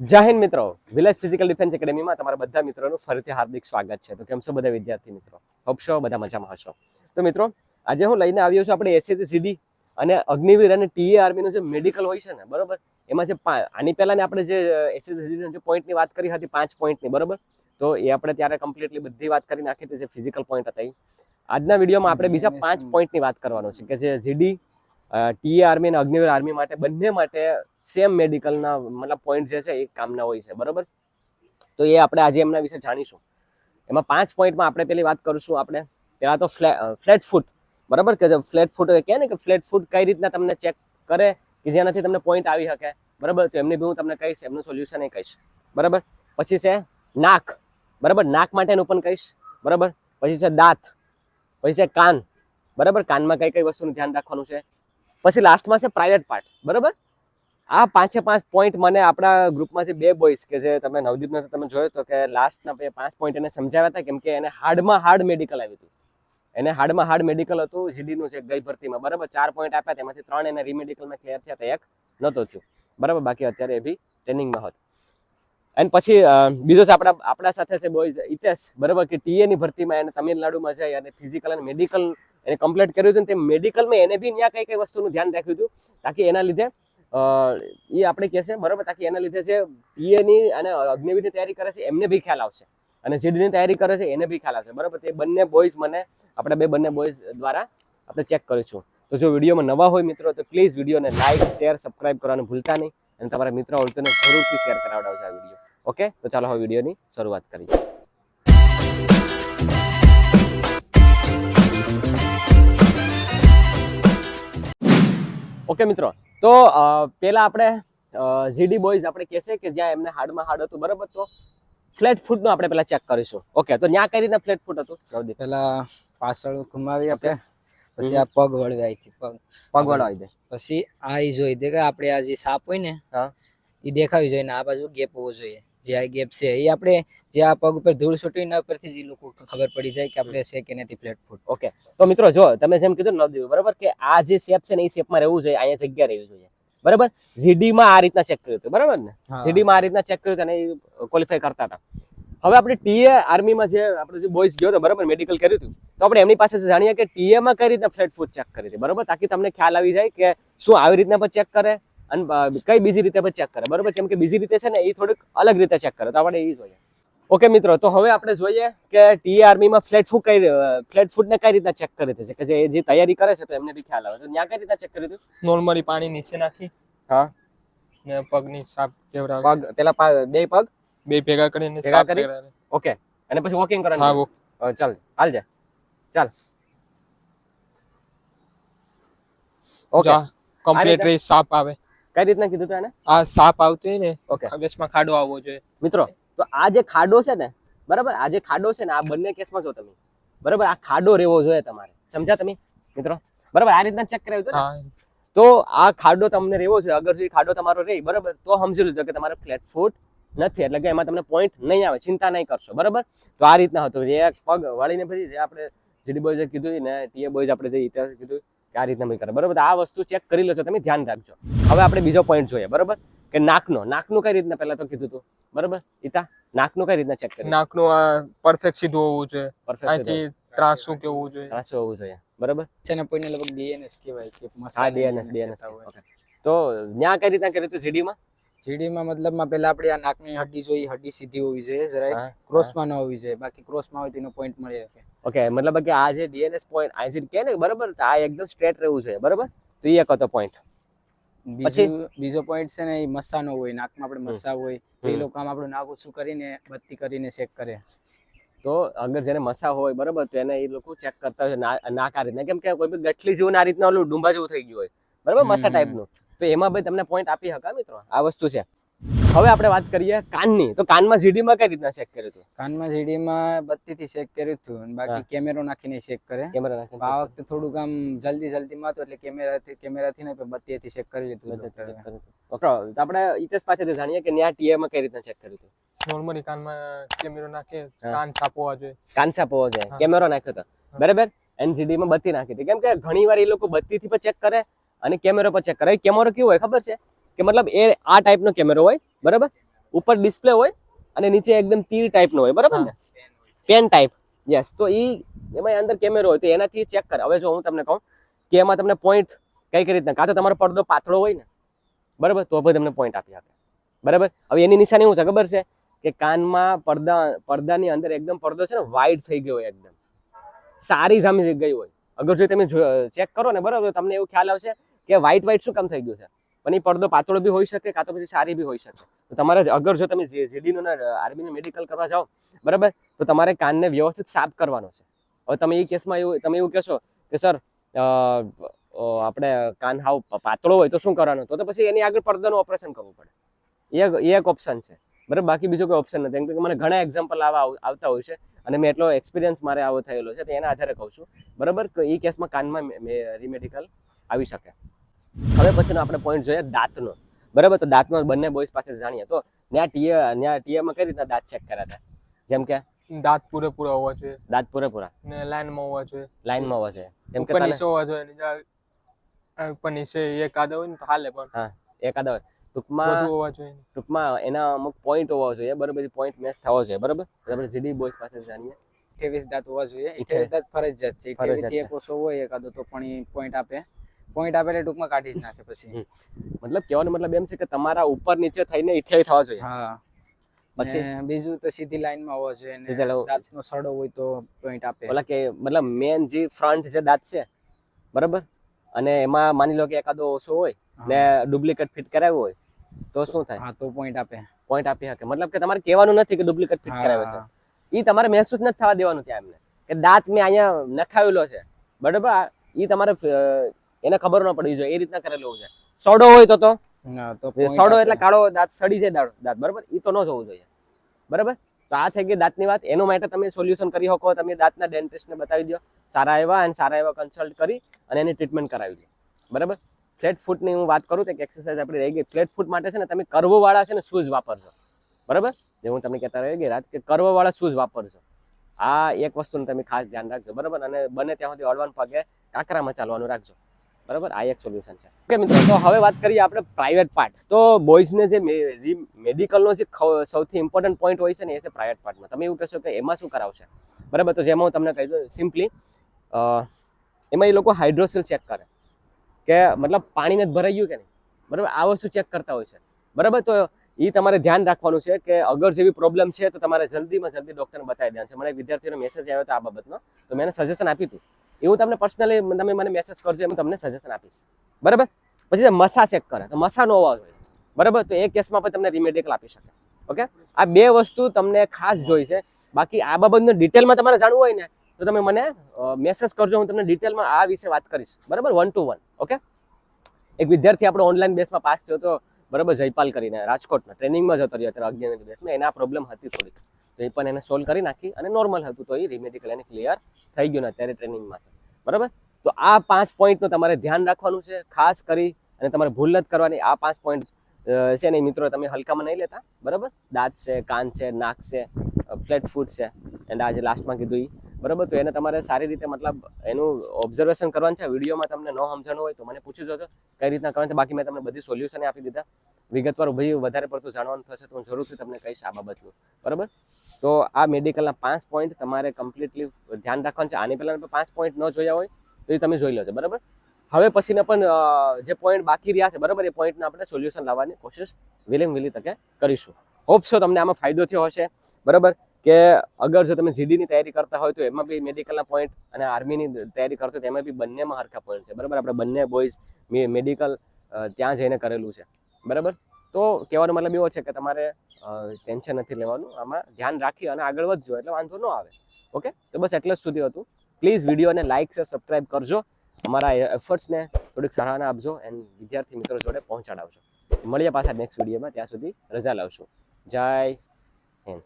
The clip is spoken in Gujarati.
જય હિન્દ મિત્રો. વિલેજ ફિઝિકલ ડિફેન્સ એકેડેમીમાં તમારા બધા મિત્રોનું ફરીથી હાર્દિક સ્વાગત છે. તો કેમ છો બધા વિદ્યાર્થી મિત્રો? હોપ છો? બધા મજામાં હશો? તો મિત્રો, આજે હું લઈને આવ્યો છું આપણે એસએસસી સીડી અને અગ્નિવીર અને ટીએ આર્મીનું જે મેડિકલ હોય છે ને, બરોબર? એમાં જે આની પહેલાં આપણે જે એસએસસી સીડીના જે પોઈન્ટની વાત કરી હતી, પાંચ પોઈન્ટની બરોબર? તો એ આપણે ત્યારે કમ્પ્લીટલી બધી વાત કરી નાખી હતી, જે ફિઝિકલ પોઈન્ટ હતા એ. આજના વિડીયોમાં આપણે બીજા પાંચ પોઈન્ટની વાત કરવાનું છે કે જે જીડી ટીએ આર્મી અને અગ્નિવીર આર્મી માટે, બંને માટે સેમ મેડિકલના મતલબ પોઈન્ટ જે છે એ કામના હોય છે, બરાબર? તો એ આપણે આજે એમના વિશે જાણીશું. એમાં પાંચ પોઈન્ટમાં આપણે પેલી વાત કરીશું આપણે. પહેલાં તો ફ્લેટ ફૂટ બરાબર? કે ફ્લેટ ફૂટ કહે ને કે ફ્લેટ ફૂટ કઈ રીતના તમને ચેક કરે કે જેનાથી તમને પોઈન્ટ આવી શકે, બરાબર? તો એમની બી હું તમને કહીશ, એમનું સોલ્યુશન એ કહીશ, બરાબર? પછી છે નાક, બરાબર? નાક માટેનું પણ કહીશ, બરાબર? પછી છે દાંત, પછી છે કાન, બરાબર? કાનમાં કઈ કઈ વસ્તુનું ધ્યાન રાખવાનું છે. પછી લાસ્ટમાં છે પ્રાઇવેટ પાર્ટ બરાબર? આ પાંચે પાંચ પોઈન્ટ મને આપણા ગ્રુપમાંથી બે બોયસ કે જે તમે નવદીપને તો તમે જોયો તો કે લાસ્ટના બે પાંચ પોઈન્ટ એને સમજાવ્યા હતા કેમ કે એને હાર્ડમાં હાર્ડ મેડિકલ આવ્યું હતું. એને હાર્ડમાં હાર્ડ મેડિકલ હતું, જીડીનું છે ગઈ ભરતીમાં, બરાબર? ચાર પોઈન્ટ આપ્યા તેમાંથી ત્રણ એને રીમેડિકલમાં ક્લિયર થયા હતા, એક નહોતો થયું. બરાબર? બાકી અત્યારે એ બી ટ્રેનિંગમાં હોત. એન્ડ પછી બીજો છે આપણા આપણા સાથે છે બોયઝ ઇતિહાસ બરાબર? કે ટીએની ભરતીમાં એને તમિલનાડુમાં જઈ અને ફિઝિકલ અને મેડિકલ એને કમ્પ્લીટ કર્યું હતું ને તે મેડિકલમાં એને બી ત્યાં કઈ કઈ વસ્તુનું ધ્યાન રાખ્યું હતું. તાકી એના લીધે એ આપણે કહેશે બરાબર? તાકી એના લીધે જે પીએની અને અગ્નિવીરની તૈયારી કરે છે, એમને બી ખ્યાલ આવશે. અને સીડીની તૈયારી કરે છે, એને બી ખ્યાલ આવશે. બરાબર? તે બંને બોયઝ મને, આપણે બે બંને બોયઝ દ્વારા આપણે ચેક કરીશું. તો જો વિડીયોમાં નવા હોય મિત્રો, તો પ્લીઝ વિડીયોને લાઇક શેર સબસ્ક્રાઇબ કરવાનું ભૂલતા નહીં. અને તમારા મિત્રો હોય જરૂરથી શેર કરાવડાવજો આ વીડિયો. ઓકે? તો ચાલો હવે વિડીયોની શરૂઆત કરીએ. ઓકે મિત્રો તો પેલા આપણે જીડી બોયઝ આપણે કહેશે કે જ્યાં એમને હાડમાં હાડ હતું બરાબર? તો ફ્લેટ ફૂટનું આપણે પેલા ચેક કરીશું. ઓકે તો ત્યાં કઈ રીતના ફ્લેટ ફૂટ હતું? નવદીપ પેલા પાછળ ઘુમાવી આપણે પછી આ પગ વળવાયથી પગ. પગ વળવાઈ દે પછી આ એ જોઈ દે કે આપણે આ જે સાપ હોય ને એ દેખાવી જોઈએ ને આ બાજુ ગેપ હોવો જોઈએ. જે આ ગેપ છે એ આપણે જે આ પગ ઉપર ધૂળ છૂટી ના પરથી જ લોકો ખબર પડી જાય કે આપણે છે કે નથી ફ્લેટ ફૂટ ઓકે તો મિત્રો જો તમે જેમ કીધું ને નવદીપ બરાબર? કે આ જે શેપ છે ને એ શેપમાં રહેવું જોઈએ અહીંયા જગ્યા રહેવી જોઈએ. બરાબર? જીડીમાં આ રીતના ચેક કર્યું હતું બરાબર ને? જીડી માં આ રીતના ચેક કર્યું અને ક્વોલિફાય કરતા હતા. હવે આપણે ટીએ આર્મીમાં જે આપણે જે બોયઝ ગયો હતો બરાબર? મેડિકલ કર્યું હતું. તો આપણે એમની પાસેથી જાણીએ કે ટીએ માં કઈ રીતના ફ્લેટ ફૂટ ચેક કરી હતી બરાબર? તાકી તમને ખ્યાલ આવી જાય કે શું આવી રીતના પણ ચેક કરે. અને કઈ બીજી રીતે પણ ચેક કરે. બરોબર? કેમ કે બીજી રીતે છે ને એ થોડીક અલગ રીતે ચેક કરે. તો આપણે એ જોઈએ. ઓકે મિત્રો તો હવે આપણે જોઈએ કે ટી આર્મીમાં ફ્લેટ ફૂટ કઈ ફ્લેટ ફૂટને કઈ રીતના ચેક કરી છે કે જે જે તૈયારી કરે છે તો એમને બી ખ્યાલ આવે. તો ત્યાં કઈ રીતના ચેક કર્યું હતું નોર્મલી પાણી નીચે નાખી હા. ને પગની સાપ કેવડાવે. પગ પેલા બે પગ? બે ભેગા કરીને સાફ કરી? ઓકે અને પછી વોકિંગ કરવાનું? હા ચાલ હાલ જા. ચાલ. ઓકે કમ્પ્લીટ રે સાપ આવે. કઈ રીતના કીધું તું એને? આ સાપ આવતો હોય ને ઓકે ખવેશમાં ખાડો આવવો જોઈએ. મિત્રો તો આ જે ખાડો છે ને બરાબર આ જે ખાડો છે ને આ બંને કેસમાં જો તમે. બરાબર આ ખાડો રહેવો જોઈએ તમારે. સમજ્યા તમે? મિત્રો બરાબર આ રીતના ચેક કરાવ્યું હતું તો આ ખાડો તમને રહેવો છે અગર જો ખાડો તમારો રહે બરાબર તો સમજી લેજો કે તમારે ફ્લેટ ફૂટ નથી. એટલે કે એમાં તમને પોઈન્ટ નહીં આવે ચિંતા નહીં કરશો બરાબર? તો આ રીતના હતું. એક પગ વાળીને પછી જે આપણે જીડી બોયઝે કીધું ને ટીએ બોયઝ આપણે જે ઇતિહાસ કીધું કે આ રીતના મેં કરે. બરાબર? આ વસ્તુ ચેક કરી લેશો તમે ધ્યાન રાખજો. હવે આપણે બીજો પોઈન્ટ જોઈએ બરાબર? કે નાકનો નાકનું કઈ રીતના પહેલા તો કીધું હતું બરાબર? ઈતા નાકનું કઈ રીતના ચેક કરી નાકનું આ પરફેક્ટ સીધું હોવું જોઈએ. પરફેક્ટ ત્રાસું કેવું જોઈએ. ત્રાસુ હોવું જોઈએ. બરાબર? છે ને લગભગ ડીએનએસ કહેવાય કે હા ડીએનએસ ડીએનએસ તો ત્યાં કઈ રીતના કર્યું હતું સીડીમાં? જીડીમાં મતલબમાં પેલા આપણે આ નાકની હડ્ડી જોઈ હડ્ડી સીધી હોવી જોઈએ જરાય ક્રોસમાં ન હોવી જોઈએ. બાકી ક્રોસમાં હોય તેનો પોઈન્ટ મળી શકે. ઓકે મતલબ કે આ જે ડીએનએસ પોઈન્ટ આઈસી કે ને બરાબર? આ એકદમ સ્ટ્રેટ રહેવું જોઈએ બરાબર? તો એ એક હતો પોઈન્ટ પછી? બીજો પોઈન્ટ છે ને એ મસ્સાનો હોય નાકમાં આપણે. મસ્સા હોય તો એ લોકો આમ આપણું નાક ઓછું કરીને બત્તી કરીને ચેક કરે. તો અગર જેને મસા હોય બરાબર તો એને એ લોકો ચેક કરતા હોય નાક આ રીતના. કેમ કે કોઈ બી ગઠલી જેવું આ રીતના ઓલું ડુંબા જેવું થઈ ગયું હોય. બરાબર? મસા. ટાઈપનું તો એમાં ભાઈ તમને પોઈન્ટ આપી શકા મિત્રો આ વસ્તુ છે. હવે આપણે વાત કરીએ કાનની. તો કાનમાં સીડીમાં કઈ રીતના ચેક કર્યું હતું? કાનમાં જીડીમાં બત્તીથી ચેક કર્યું હતું બાકી કેમેરો નાખીને ચેક કરે. કેમેરા નાખીને આ વખતે થોડુંક આમ જલ્દી જલ્દી માં એટલે કેમેરાથી કેમેરાથી નહીં પણ બત્તીથી ચેક કરી લીધું. ઓકે આપણે ઇતિહાસ પાસેથી જાણીએ કે ન્યા ટીએમાં કઈ રીતના ચેક કર્યું હતું? નોર્મલી કાનમાં કેમેરો નાખે કાન સાપ હોવા જોઈએ. કાન પોવો જોઈએ. કેમેરો નાખ્યો હતો બરાબર? એનજીડી માં બત્તી નાખી હતી. કેમ કે ઘણી વાર એ લોકો બત્તીથી પણ ચેક કરે અને કેમેરો પર ચેક કરાય. કેમેરો કેવો હોય ખબર છે? કે મતલબ એ આ ટાઈપનો કેમેરો હોય, બરાબર? ઉપર ડિસ્પ્લે હોય અને નીચે એકદમ તીર ટાઈપનો હોય, બરાબર ને? પેન ટાઈપ યસ તો એ એમાં અંદર કેમેરો હોય, તો એનાથી ચેક કરે. હવે જો હું તમને કહું કે એમાં તમને પોઈન્ટ કઈ કઈ રીતના, કાં તો તમારો પડદો પાતળો હોય ને, બરાબર? તો પછી તમને પોઈન્ટ આપી આપે. બરાબર? હવે એની નિશાની શું છે? ખબર છે? કે કાનમાં પડદા, પડદાની અંદર એકદમ પડદો છે ને વાઈડ થઈ ગયો હોય એકદમ. સારી સામે ગઈ હોય. અગર જો તમે ચેક કરો ને, બરાબર? તમને એવું ખ્યાલ આવશે કે વ્હાઈટ વ્હાઈટ શું કામ થઈ ગયું છે? પણ એ પડદો પાતળો બી હોઈ શકે, કાં તો પછી સારી બી હોઈ શકે. તો તમારે અગર જો તમે જીડીનો ને આર્મીનું મેડિકલ કરવા જાઓ, બરાબર? તો તમારે કાનને વ્યવસ્થિત સાફ કરવાનો છે. હવે તમે એ કેસમાં એવું, તમે એવું કહેશો કે, સર આપણે કાન હાવ પાતળો હોય તો શું કરવાનું? તો પછી એની આગળ પડદાનું ઓપરેશન કરવું પડે. એ એક- ઓપ્શન છે. બરાબર? બાકી બીજો કોઈ ઓપ્શન નથી. કેમ કે મને ઘણા એક્ઝામ્પલ આવ- આવતા હોય છે અને મેં એટલો એક્સપિરિયન્સ મારે આવો થયેલો છે, તો એના આધારે કહું છું. બરાબર? એ કેસમાં કાનમાં રીમેડિકલ આવી શકે. હવે પછીનો આપણે પોઈન્ટ જોઈએ દાંતનો. બરાબર? તો દાંતનો બંને બોયસ પાસે જાણીએ તો ત્યાં ટીએ ત્યાં ટીએમાં કઈ રીતના દાંત ચેક કર્યા હતા? જેમ કે? દાંત પૂરેપૂરા હોવા જોઈએ. દાંત પૂરેપૂરા. ને લાઈનમાં હોવા જોઈએ. લાઈનમાં હોવા જોઈએ. જેમ કે નીચે હોવા જોઈએ ઉપર નીચે એક આદા હોય ને તો હાલે પણ. હા એકાદા હોય. ટૂંકમાં હોવા જોઈએ. ટૂંકમાં એના અમુક પોઈન્ટ હોવા જોઈએ બરાબર? પોઈન્ટ મેચ થવો જોઈએ બરાબર? આપણે જીડી બોયસ પાસે જાણીએ. અઠ્યાવીસ દાંત હોવા જોઈએ. અઠ્યાવીસ દાંત ફરજિયાત છે. અઠ્યાવીસ એક ઓછો હોય એકાદો તો પણ પોઈન્ટ આપે. પોઈન્ટ આપે એટલે ટૂંકમાં કાઢી જ નાખે પછી. મતલબ કહેવાનો મતલબ એમ છે કે તમારા ઉપર નીચે થઈને ઇઠ્યાવી થવા જોઈએ. હા. પછી? બીજું તો સીધી લાઈનમાં હોવો જોઈએ ને દાંતનો સડો હોય તો પોઈન્ટ આપે. ઓલા કે મતલબ મેન જે ફ્રન્ટ જે દાંત છે બરાબર? અને એમાં માની લો કે એકાદો ઓછો હોય ને ડુપ્લિકેટ ફિટ કરાવ્યું હોય તો શું થાય? હા તો પોઈન્ટ આપે. પોઈન્ટ આપી શકે. મતલબ કે તમારે કહેવાનું નથી કે ડુપ્લિકેટ ફિટ કરાવે છે. એ તમારે મહેસૂસ નથી થવા દેવાનું ત્યાં એમને. કે દાંત મેં અહીંયા નખાવેલો છે બરાબર? એ ઈ તમારે એને ખબર ન પડવી જોઈએ એ રીતના કરેલું છે. સોડો હોય તો તો? સડો. એટલે કાળો દાંત સડી જાય દાંત બરાબર? એ તો ન જોવું જોઈએ. બરાબર? તો આ થઈ ગઈ દાંતની વાત. એનું માટે તમે સોલ્યુશન કરી શકો તમે દાંતના ડેન્ટિસ્ટને બતાવી દો સારા એવા અને સારા એવા કન્સલ્ટ કરી અને એની ટ્રીટમેન્ટ કરાવી દો બરાબર? ફ્લેટ ફૂટની હું વાત કરું તો એક એક્સરસાઇઝ આપણી રહી ગઈ. ફ્લેટ ફૂટ માટે છે ને તમે કર્વવાળા છે ને શૂઝ વાપરજો. બરાબર? જે હું તમને કહેતા રહી ગઈ રાત કે કર્વવાળા શૂઝ વાપરજો. આ એક વસ્તુનું તમે ખાસ ધ્યાન રાખજો. બરાબર? અને બને ત્યાં સુધી હળવાન પગે કાંકરામાં ચાલવાનું રાખજો. બરાબર? આ એક સોલ્યુશન છે. ઓકે મિત્રો, તો હવે વાત કરીએ આપણે પ્રાઇવેટ પાર્ટ તો બોયઝને જે મેડિકલનો જે સૌથી ઇમ્પોર્ટન્ટ પોઈન્ટ હોય છે ને એ છે પ્રાઇવેટ પાર્ટમાં તમે એવું કહેશો કે એમાં શું કરાવશે બરાબર? તો જેમાં હું તમને કહી દઉં સિમ્પલી એમાં એ લોકો હાઇડ્રોસિલ ચેક કરે. કે મતલબ પાણીને જ ભરાઈ ગયું કે નહીં? બરાબર? આ વસ્તુ ચેક કરતા હોય છે. બરાબર? તો એ તમારે ધ્યાન રાખવાનું છે કે અગર જેવી પ્રોબ્લેમ છે તો તમારે જલ્દીમાં જલ્દી ડૉક્ટરને બતાવી દેવાનું છે. મને એક વિદ્યાર્થીનો મેસેજ આવ્યો હતો આ બાબતનો. તો મેં એને સજેશન આપ્યું હતું. એવું તમને પર્સનલી તમે મને મેસેજ કરજો, એમ તમને સજેશન આપીશ. બરાબર? પછી મસા ચેક કરે, તો મસા નો હોવા જોઈએ બરાબર? તો એ કેસમાં પણ તમને રિમેડિકલ આપી શકે. ઓકે? આ બે વસ્તુ તમને ખાસ જોઈ છે. બાકી આ બાબતનું ડિટેલમાં તમારે જાણવું હોય ને, તો તમે મને મેસેજ કરજો, હું તમને ડિટેલમાં આ વિશે વાત કરીશ. બરાબર? One two one okay? એક વિદ્યાર્થી આપણો ઓનલાઈન બેસમાં પાસ થયો હતો બરાબર, જયપાલ કરીને, રાજકોટના, ટ્રેનિંગમાં જતો રહ્યો અત્યારે અગિયાર બેસમાં એના પ્રોબ્લેમ હતી થોડીક. તો એ પણ એને સોલ્વ કરી નાખી અને નોર્મલ હતું. તો એ રિમેડિકલ એને ક્લિયર થઈ ગયું ને અત્યારે ટ્રેનિંગમાં. બરાબર? તો આ પાંચ પોઈન્ટનું તમારે ધ્યાન રાખવાનું છે, ખાસ કરી અને તમારે ભૂલ નથી કરવાની. આ પાંચ પોઈન્ટ છે ને મિત્રો તમે હલકામાં નહીં લેતા. બરાબર? દાંત છે, કાન છે, નાક છે ફ્લેટ ફૂટ છે. એન્ડ આજે લાસ્ટમાં કીધું એ બરાબર? તો એને તમારે સારી રીતે મતલબ એનું ઓબ્ઝર્વેશન કરવાનું છે. વિડીયોમાં તમને ન સમજણું હોય તો મને પૂછી જોજો કઈ રીતના કરવાનું છે. બાકી મેં તમને બધી સોલ્યુશન આપી દીધા. વિગતવાર ભાઈ વધારે પડતું જાણવાનું થશે તો હું જરૂરથી તમને કહીશ આ બાબતનું. બરાબર? તો આ મેડિકલના પાંચ પોઈન્ટ તમારે કમ્પ્લીટલી ધ્યાન રાખવાનું છે. આની પહેલાં પાંચ પોઈન્ટ ન જોયા હોય તો એ તમે જોઈ લો છો બરાબર? હવે પછીના પણ જે પોઈન્ટ બાકી રહ્યા છે, બરાબર? એ પોઈન્ટને આપણે સોલ્યુશન લાવવાની કોશિશ વિલિંગ વિલી તકે કરીશું. હોપ છો તમને આમાં ફાયદો થયો હશે. બરાબર? કે અગર જો તમે જીડીની તૈયારી કરતા હોય તો એમાં બી મેડિકલના પોઈન્ટ અને આર્મીની તૈયારી કરતો હોય તો એમાં બી બંનેમાં હરખા પોઈન્ટ છે. બરાબર? આપણે બંને બોયઝ મેડિકલ ત્યાં જઈને કરેલું છે. બરાબર? તો કહેવાનો મતલબ એવો છે કે તમારે ટેન્શન નથી લેવાનું. આમાં ધ્યાન રાખી અને આગળ વધજો એટલે વાંધો ન આવે. ઓકે? તો બસ એટલે જ સુધી હતું. પ્લીઝ વિડીયોને લાઇક શેર સબસ્ક્રાઈબ કરજો. અમારા એફર્ટ્સને થોડીક સરાહના આપજો એન્ડ વિદ્યાર્થી મિત્રો જોડે પહોંચાડાવજો. મળીએ પાછા નેક્સ્ટ વિડીયોમાં ત્યાં સુધી રજા લાવશું. જય હિન્દ.